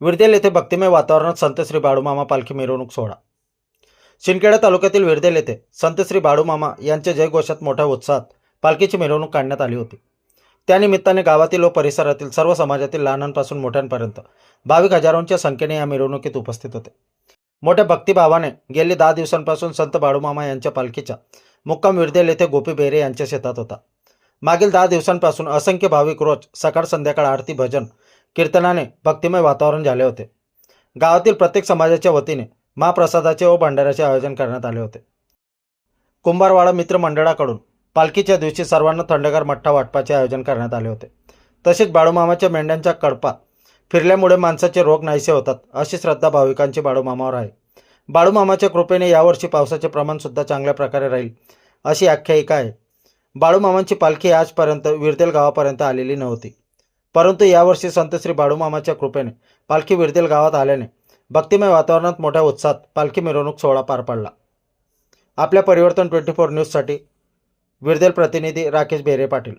विरदेल येथे भक्तिमय वातावरणात संत श्री बाळूमामा पालखी मिरवणूक सोहळा. शिंदखेडा तालुक्यातील विरदेल येथे संत श्री बाळूमामा यांच्या जयघोषात मोठ्या उत्साहात पालखीची मिरवणूक काढण्यात आली होती. त्यानिमित्ताने गावातील व परिसरातील सर्व समाजातील लहानांपासून मोठ्यांपर्यंत भाविक हजारोंच्या संख्येने या मिरवणुकीत उपस्थित होते. मोठ्या भक्तिभावाने गेली दहा दिवसांपासून संत बाळूमामा यांच्या पालखीच्या मुक्काम विरदेल येथे गोपी बेरे यांच्या शेतात होता. मागील दहा दिवसांपासून असंख्य भाविक रोज सकाळ संध्याकाळ आरती भजन कीर्तनाने भक्तिमय वातावरण झाले होते. गावातील प्रत्येक समाजाच्या वतीने महाप्रसादाचे व भंडाऱ्याचे आयोजन करण्यात आले होते. कुंभारवाडा मित्र मंडळाकडून पालखीच्या दिवशी सर्वांना थंडगार मठ्ठा वाटपाचे आयोजन करण्यात आले होते. तसेच बाळूमामाच्या मेंढ्यांच्या कडपा फिरल्यामुळे माणसाचे रोग नाहीसे होतात अशी श्रद्धा भाविकांची बाळूमामावर आहे. बाळूमामाच्या कृपेने यावर्षी पावसाचे प्रमाणसुद्धा चांगल्या प्रकारे राहील अशी आख्यायिका आहे. बाळूमामांची पालखी आजपर्यंत विरतेल गावापर्यंत आलेली नव्हती. परंतु यावर्षी संत श्री बाळूमामाच्या कृपेने पालखी विरदेल गावात आल्याने भक्तिमय वातावरणात मोठ्या उत्साहात पालखी मिरवणूक सोहळा पार पडला. आपल्या परिवर्तन ट्वेंटी फोर न्यूजसाठी विरदेल प्रतिनिधी राकेश बेरे पाटील.